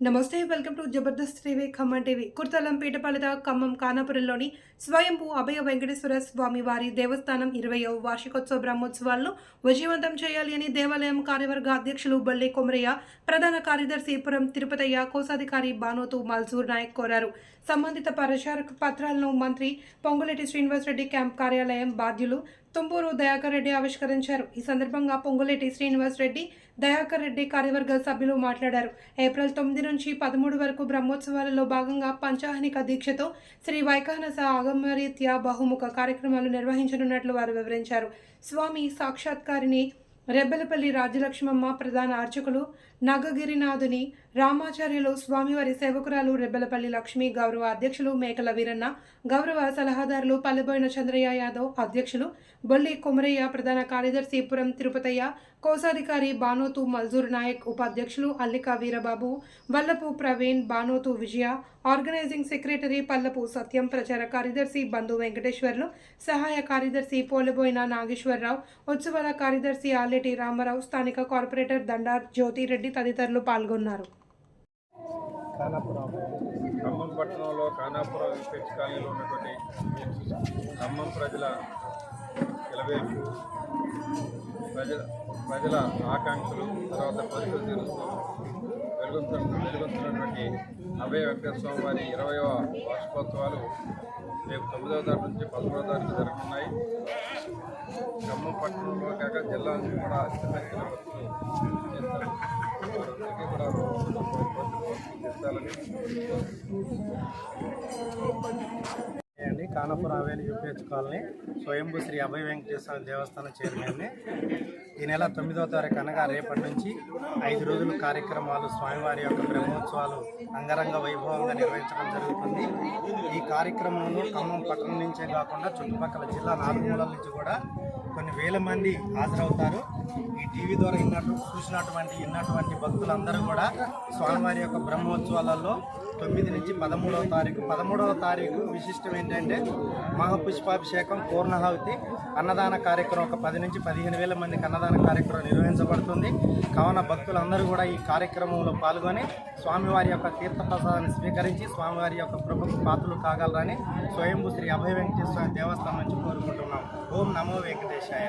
నమస్తే welcome to Jabardasth TV Khammam TV. కుర్తలం పలద ఖమ్మం కానాపురంలోని స్వయంభూ అభయ వెంకటేశ్వర స్వామి వారి దేవస్థానం ఇరవయవ వార్షికోత్సవ బ్రహ్మోత్సవాలను విజయవంతం చేయాలి అని దేవాలయం కార్యవర్గ అధ్యక్షులు బల్లి కొమరయ్య ప్రధాన కార్యదర్శి పురం తిరుపతయ్య కోశాధికారి బానోతు మల్సూర్ నాయక్ కోరారు. సంబంధిత పరిచారక పత్రాలను మంత్రి పొంగులెట్టి శ్రీనివాసరెడ్డి క్యాంప్ కార్యాలయం బాధ్యులు తుంపూరు దయాకర్ రెడ్డి ఆవిష్కరించారు. ఈ సందర్భంగా పొంగులేటి శ్రీనివాస్ రెడ్డి దయాకర్ రెడ్డి కార్యవర్గ సభ్యులు మాట్లాడారు. ఏప్రిల్ తొమ్మిది నుంచి పదమూడు వరకు బ్రహ్మోత్సవాలలో భాగంగా పంచాహనిక దీక్షతో శ్రీ వైకానస ఆగమరీత్యా బహుముఖ కార్యక్రమాలు నిర్వహించనున్నట్లు వారు వివరించారు. స్వామి సాక్షాత్కారిని రెబ్బెలపల్లి రాజ్యలక్ష్మమ్మ ప్రధాన అర్చకులు నాగగిరినాథుని రామాచార్యులు స్వామివారి సేవకురాలు రెబ్బెలపల్లి లక్ష్మి గౌరవ అధ్యక్షులు మేకల వీరన్న గౌరవ సలహాదారులు పల్లెబోయిన చంద్రయ్య యాదవ్ అధ్యక్షులు బొల్లి కొమరయ్య ప్రధాన కార్యదర్శి పురం తిరుపతయ్య కోశాధికారి బానోతు మల్జూర్ నాయక్ ఉపాధ్యక్షులు అల్లిక వీరబాబు వల్లపు ప్రవీణ్ బానోతు విజయ ఆర్గనైజింగ్ సెక్రటరీ పల్లపు సత్యం ప్రచార కార్యదర్శి బంధు వెంకటేశ్వర్లు సహాయ కార్యదర్శి పోలబోయిన నాగేశ్వరరావు ఉత్సవాల కార్యదర్శి ఆలెటి రామారావు స్థానిక కార్పొరేటర్ దండార్ జ్యోతిరెడ్డి తదితరులు పాల్గొన్నారు. ఖమ్మం పట్టణంలో ఖానాపురం పెంచ్ కాలనీలో ఉన్నటువంటి ఖమ్మం ప్రజల ఇరవై ప్రజల ప్రజల ఆకాంక్షలు తర్వాత కోరికలు తీరుస్తూ వెలుగొంతున్న వెలుగొంతున్నటువంటి అభయ వెంకటేశ్వర వారి ఇరవయవ వార్షికోత్సవాలు రేపు తొమ్మిదవ తారీఖు నుంచి పదమూడవ తారీఖు జరగనున్నాయి. ఖమ్మం పట్టణంలో కాక జిల్లా నుంచి కూడా అధిక సంఖ్యలో కూడా అండి కానపురం అవేని యూపీహెచ్ కాలనీ స్వయంభూ శ్రీ అభయ వెంకటేశ్వర దేవస్థానం చైర్మన్ని ఈ నెల తొమ్మిదవ తారీఖు అనగా రేపటి నుంచి ఐదు రోజుల కార్యక్రమాలు స్వామివారి యొక్క బ్రహ్మోత్సవాలు అంగరంగ వైభవంగా నిర్వహించడం జరుగుతుంది. ఈ కార్యక్రమంలో ఖమ్మం పట్టణం నుంచే కాకుండా చుట్టుపక్కల జిల్లా నాలుగు మూలల నుంచి కూడా కొన్ని వేల మంది హాజరవుతారు. ఈ టీవీ ద్వారా ఇన్నట్టు చూసినటువంటి ఇన్నటువంటి భక్తులందరూ కూడా స్వామివారి యొక్క బ్రహ్మోత్సవాలలో తొమ్మిది నుంచి పదమూడవ తారీఖు పదమూడవ తారీఖు విశిష్టం ఏంటంటే మహాపుష్పాభిషేకం పూర్ణహావతి అన్నదాన కార్యక్రమం ఒక పది నుంచి పదిహేను వేల మందికి అన్నదాన కార్యక్రమం నిర్వహించబడుతుంది. కావున భక్తులందరూ కూడా ఈ కార్యక్రమంలో పాల్గొని స్వామివారి యొక్క తీర్థప్రసాదాన్ని స్వీకరించి స్వామివారి యొక్క ప్రభుత్వ పాత్రలు కాగలరని స్వయంభూ శ్రీ అభయ వెంకటేశ్వర దేవస్థానం నుంచి కోరుకుంటున్నాం. ఓం నమో వెంకటేశాయ.